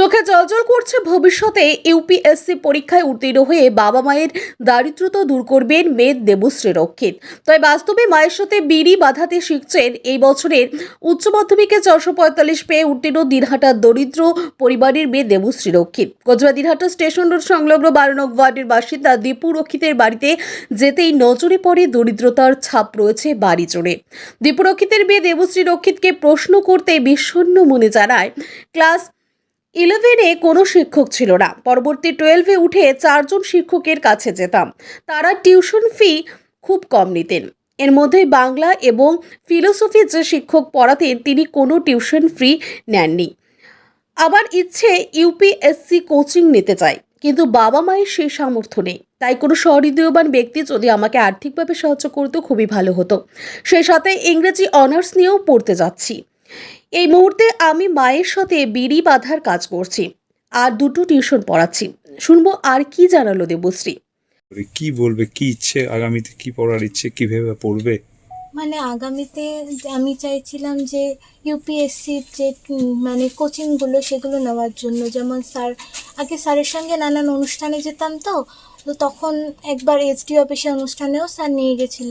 চোখে জলজল করছে। ভবিষ্যতে ইউপিএসসি পরীক্ষায় উত্তীর্ণ হয়ে বাবা মায়ের দারিদ্রতা দূর করবেন মেদ দেবশ্রী রক্ষিত। তবে বাস্তবে মায়ের সাথে বিড়ি বাঁধাতে শিখছেন এই বছরের উচ্চ মাধ্যমিকে চারশো পঁয়তাল্লিশ পেয়ে উত্তীর্ণ দিনহাটার দরিদ্র পরিবারের মেয়ে দেবশ্রী রক্ষিত। কোচবিহার দিনহাটা স্টেশন রোড সংলগ্ন বারো ওয়ার্ডের বাসিন্দা দীপু রক্ষিতের বাড়িতে যেতেই নজরে পড়ে দরিদ্রতার ছাপ রয়েছে বাড়ি জুড়ে। দীপু রক্ষিতের মেয়ে দেবশ্রী রক্ষিতকে প্রশ্ন করতে বিষণ্ণ মনে জানায় ক্লাস ইলেভেনে কোনো শিক্ষক ছিল না। পরবর্তী টুয়েলভে উঠে চারজন শিক্ষকের কাছে যেতাম। তারা টিউশন ফি খুব কম নিতেন। এর মধ্যে বাংলা এবং ফিলোসফি যে শিক্ষক পড়াতেন, তিনি কোনো টিউশন ফি নেননি। আবার ইচ্ছে ইউপিএসসি কোচিং নিতে চাই কিন্তু বাবা মায়ের সেই সামর্থ্য নেই। তাই কোনো সহৃদয়বান ব্যক্তি যদি আমাকে আর্থিকভাবে সাহায্য করতো, খুবই ভালো হতো। সেই সাথে ইংরেজি অনার্স নিয়েও পড়তে যাচ্ছি। এই মুহূর্তে আমি মায়ের সাথে বিড়ি বাঁধার কাজ করছি। আর দুটো টিউশন পড়াচ্ছি। শুনব আর কি জানালো দেবশ্রী। কি বলবে? কি ইচ্ছে? আগামীতে কি পড়ার ইচ্ছে? কীভাবে পড়বে? মানে আগামীতে আমি চাইছিলাম যে ইউপিএসসির যে মানে কোচিংগুলো সেগুলো নেওয়ার জন্য। যেমন স্যার আগে স্যারের সঙ্গে নানান অনুষ্ঠানে যেতাম তো তো তখন একবার এসডি অফিসে অনুষ্ঠানেও স্যার নিয়ে গেছিল।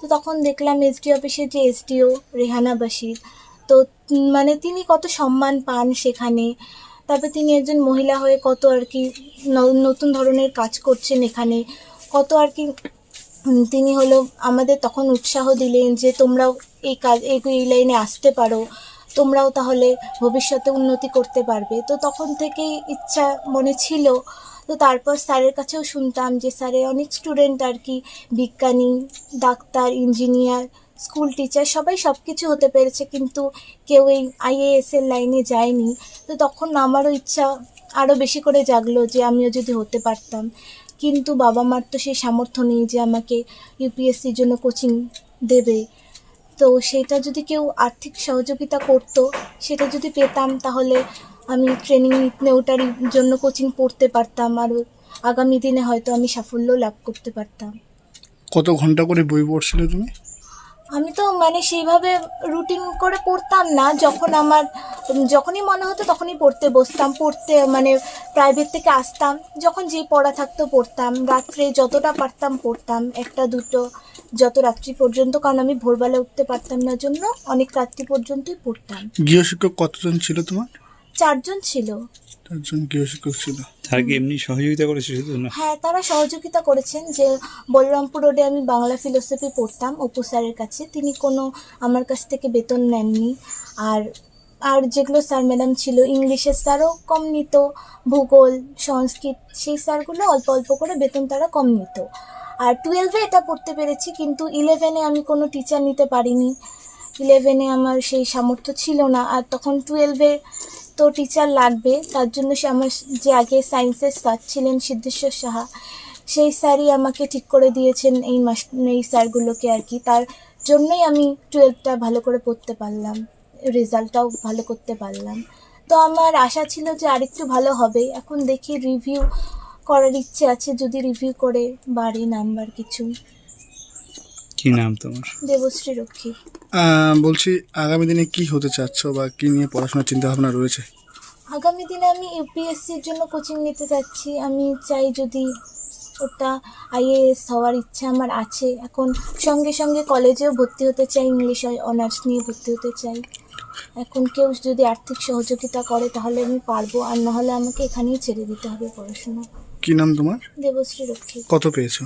তো তখন দেখলাম এসডি অফিসের যে এসডিও রেহানা বাসির তো মানে তিনি কত সম্মান পান সেখানে। তারপরে তিনি একজন মহিলা হয়ে কত আর কি নতুন ধরনের কাজ করছেন এখানে। কত আর কি তিনি হলো আমাদের তখন উৎসাহ দিলেন যে তোমরাও এই কাজ, এই এই লাইনে আসতে পারো। তোমরাও তাহলে ভবিষ্যতে উন্নতি করতে পারবে। তো তখন থেকেই ইচ্ছা মনে ছিল। তো তারপর স্যারের কাছেও শুনতাম যে স্যারের অনেক স্টুডেন্ট আর কি, বিজ্ঞানী, ডাক্তার, ইঞ্জিনিয়ার। স্কুল টিচার সবাই সব কিছু হতে পেরেছে, কিন্তু কেউ এই আইএএস এর লাইনে যায়নি। তো তখন আমারও ইচ্ছা আরও বেশি করে জাগলো যে আমিও যদি হতে পারতাম। কিন্তু বাবা মার তো সেই সামর্থ্য নেই যে আমাকে ইউপিএসসির জন্য কোচিং দেবে। তো সেটা যদি কেউ আর্থিক সহযোগিতা করতো, সেটা যদি পেতাম, তাহলে আমি ট্রেনিং নিতে ওটার জন্য কোচিং পড়তে পারতাম। আর আগামী দিনে হয়তো আমি সাফল্য লাভ করতে পারতাম। কত ঘণ্টা করে বই পড়ছিলে তুমি? আমি তো মানে সেইভাবে রুটিন করে পড়তাম না। যখন আমার, যখনই মনে হতো তখনই পড়তে বসতাম, পড়তে মানে প্রাইভেট থেকে আসতাম। যখন যেই পড়া থাকতো পড়তাম। রাত্রে যতটা পারতাম পড়তাম, একটা, দুটো, যত রাত্রি পর্যন্ত। কারণ আমি ভোরবেলা উঠতে পারতাম না জন্য, অনেক রাত্রি পর্যন্তই পড়তাম। গৃহশিক্ষক কতজন ছিল তোমার? চারজন ছিল। চারজন গৃহশিক্ষক ছিল। তারা কি এমনি সহযোগিতা করেছে শুধু না? হ্যাঁ তারা সহযোগিতা করেছেন যে বলরামপুর রোডে আমি বাংলা ফিলোসফি পড়তাম অপু স্যারের কাছে। তিনি কোনো আমার কাছ থেকে বেতন নেননি। আর আর যেগুলো স্যার ম্যাডাম ছিল ইংলিশের স্যারও কম নিত ভূগোল সংস্কৃত সেই স্যারগুলো অল্প অল্প করে বেতন তারা কম নিত। আর টুয়েলভে এটা পড়তে পেরেছি কিন্তু ইলেভেনে আমি কোনো টিচার নিতে পারিনি। ইলেভেনে আমার সেই সামর্থ্য ছিল না। আর তখন টুয়েলভে তো টিচার লাগবে, তার জন্য সে আমার যে আগে সায়েন্সের স্যার ছিলেন সিদ্ধেশ্বর সাহা, সেই স্যারই আমাকে ঠিক করে দিয়েছেন এই মাস, এই স্যারগুলোকে আর কি। তার জন্যই আমি টুয়েলভটা ভালো করে পড়তে পারলাম রেজাল্টটাও ভালো করতে পারলাম। তো আমার আশা ছিল যে আরেকটু ভালো হবে। এখন দেখি রিভিউ করার ইচ্ছে আছে, যদি রিভিউ করে বাড়ি নাম্বার কিছু। কি নাম তোমার? দেবশ্রী রক্ষী। বলছি আগামী দিনে কি হতে চাচ্ছ বা কি নিয়ে পড়াশোনার চিন্তা ভাবনা রয়েছে? আগামী দিনে আমি ইউপিএসসির জন্য কোচিং নিতে যাচ্ছি আমি চাই যদি ওটা আইএএস হওয়ার ইচ্ছা আমার আছে। এখন সঙ্গে সঙ্গে কলেজেও ভর্তি হতে চাই ইংলিশ অনার্স নিয়ে ভর্তি হতে চাই। এখন কেউ যদি আর্থিক সহযোগিতা করে তাহলে আমি পারব আর নাহলে আমাকে এখানেই ছেড়ে দিতে হবে পড়াশোনা। কি নাম তোমার? দেবশ্রী রক্ষী। কত পেয়েছ?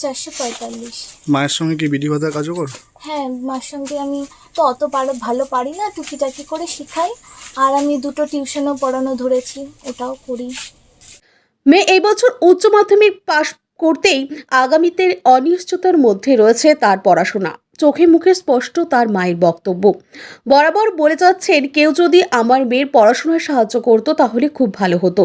চারশো পঁয়তাল্লিশ। মায়ের সঙ্গে কি বিধি বাধার কাজও করো? হ্যাঁ মার সঙ্গে আমি তো অত পারো ভালো পারি না টুকিটাকি করে শেখাই। আর আমি দুটো টিউশনও পড়ানো ধরেছি ওটাও করি। মেয়ে এই বছর উচ্চ মাধ্যমিক পাশ করতেই আগামীতে অনিশ্চয়তার মধ্যে রয়েছে তার পড়াশোনা। চোখে মুখে স্পষ্ট তার মায়ের বক্তব্য। বরাবর বলে যাচ্ছেন কেউ যদি আমার মেয়ের পড়াশোনায় সাহায্য করতো তাহলে খুব ভালো হতো।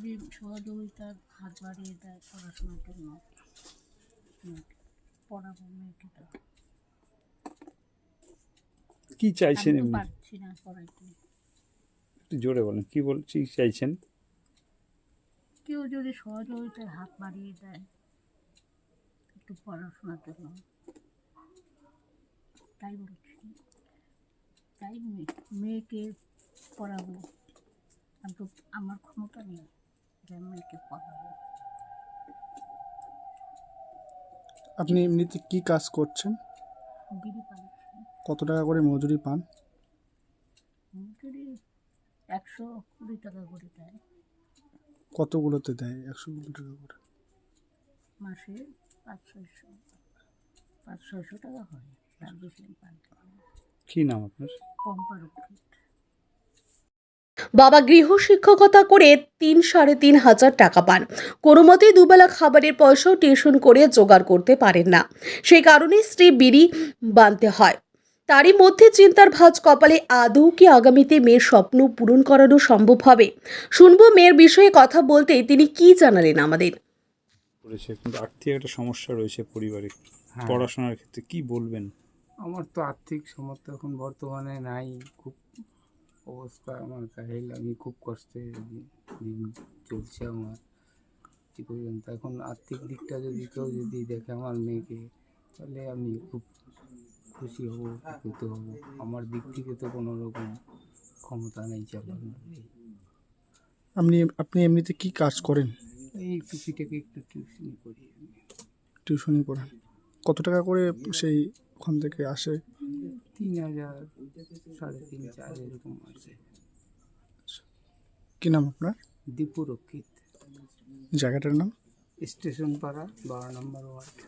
সহযোগিতার হাত বাড়িয়ে দেয় পড়াশোনার জন্য পড়াবো মেয়েকে তো। কি চাইছেন এমনি? পারছি না পড়াইতে। একটু জোরে বলেন কি বলছি চাইছেন? কেউ যদি সহযোগিতার হাত বাড়িয়ে দেয় একটু পড়াশোনার জন্য তাই বলছি তাই মেয়ে- মেয়েকে পড়াবো। আমি তো আমার ক্ষমতা নেই। পড়াবো আপনি এমনিতে কি কাজ করছেন? বিড়ি পাচ্ছি কত টাকা করে মজুরি পান? একশো কুড়ি টাকা করে দেয়। কতগুলোতে দেয়? একশো কুড়ি টাকা করে। মাসে পাঁচ ছয়শো পাঁচ ছয়শো টাকা হয়। তার বেশি আমি কি নাম আপনার? পম্পা রক্ষিত বাবা গৃহ শিক্ষকতা করে তিন সাড়ে তিন হাজার টাকা পান। কোনো মতেই দুবেলা খাবারের পয়সাও টিউশন করে জোগাড় করতে পারেন না। সেই কারণে স্ত্রী বিড়ি বানতে হয়। তারই মধ্যে চিন্তার ভাঁজ কপালে আদৌ কি আগামীতে মেয়ের স্বপ্ন পূরণ করানো সম্ভব হবে? শুনব মেয়ের বিষয়ে কথা বলতে তিনি কি জানালেন আমাদের? করেছে কিন্তু আর্থিক একটা সমস্যা রয়েছে পরিবারে। হ্যাঁ। পড়াশোনার ক্ষেত্রে কি বলবেন? আমার তো আর্থিক সামর্থ্য এখন বর্তমানে নাই খুব অবস্থা আমার কাহিল আমি খুব কষ্টে দিন চলছে আমার। কি পর্যন্ত এখন আর্থিক দিকটা যদি কেউ যদি দেখে আমার মেয়েকে তাহলে আমি খুব খুশি হব উপকৃত হব। আমার দিক থেকে তো কোনো রকম ক্ষমতা নেই চালানোর এই- আপনি আপনি এমনিতে কি কাজ করেন? এই টুকিটাকে একটু টিউশনি করি টিউশনি করেন কত টাকা করে সেই ওখান থেকে আসে? তিন হাজার সাড়ে তিন চার এরকম আছে। কি নাম আপনার? দীপু রক্ষিত। জায়গাটার নাম? স্টেশন পাড়া বারো নম্বর ওয়ার্ড।